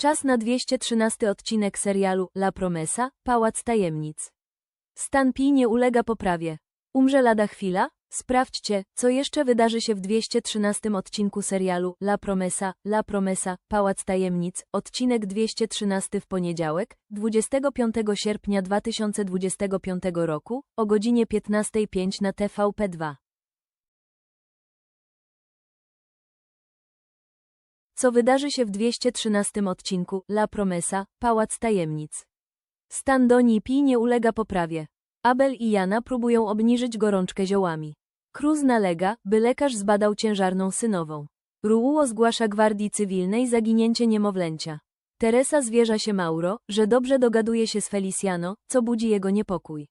Czas na 213 odcinek serialu La Promesa, Pałac Tajemnic. Stan Pi nie ulega poprawie. Umrze lada chwila? Sprawdźcie, co jeszcze wydarzy się w 213 odcinku serialu La Promesa, La Promesa, Pałac Tajemnic, odcinek 213 w poniedziałek, 25 sierpnia 2025 roku, o godzinie 15.05 na TVP2. Co wydarzy się w 213 odcinku La Promesa, Pałac Tajemnic. Stan Doni Pi nie ulega poprawie. Abel i Jana próbują obniżyć gorączkę ziołami. Cruz nalega, by lekarz zbadał ciężarną synową. Ruuo zgłasza gwardii cywilnej zaginięcie niemowlęcia. Teresa zwierza się Mauro, że dobrze dogaduje się z Feliciano, co budzi jego niepokój.